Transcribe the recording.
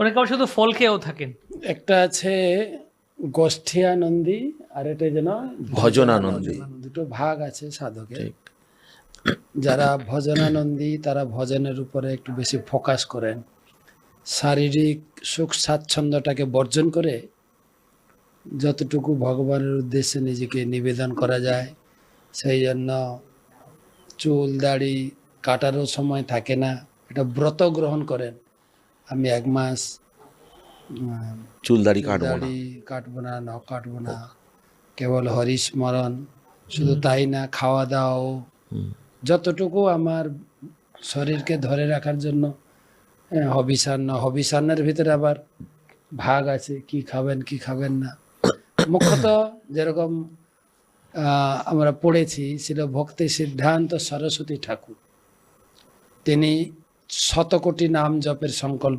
অনেকে আবার শুধু ফল খেয়েও থাকেন। একটা আছে গোষ্ঠীয়ানন্দী আর এটা যেন ভজনানন্দী। দুটো ভাগ আছে সাধকের। যারা ভজনানন্দী তারা ভজনের উপরে একটু বেশি ফোকাস করেন। শারীরিক সুখ স্বাচ্ছন্দ্যটাকে বর্জন করে যতটুকু ভগবানের উদ্দেশ্যে নিজেকে নিবেদন করা যায় সেই জন্য চুল দাড়ি কাটারও সময় থাকে না। এটা ব্রত গ্রহণ করেন। আমি এক মাস চুল দাড়ি কাটবো না। দাড়ি কাটবো না নখ কাটবো না। কেবল হরিস্মরণ শুধু তাই না খাওয়া দাওয়াও যতটুকু আমার শরীরকে ধরে রাখার জন্য হ্যাঁ, হবিষান্ন হবিষান্নের ভিতরে আবার ভাগ আছে কি খাবেন কি খাবেন না। মুখ্যত যেরকম আমরা পড়েছি ছিল ভক্তি সিদ্ধান্ত সরস্বতী ঠাকুর। তিনি শতকোটি নাম জপের সংকল্প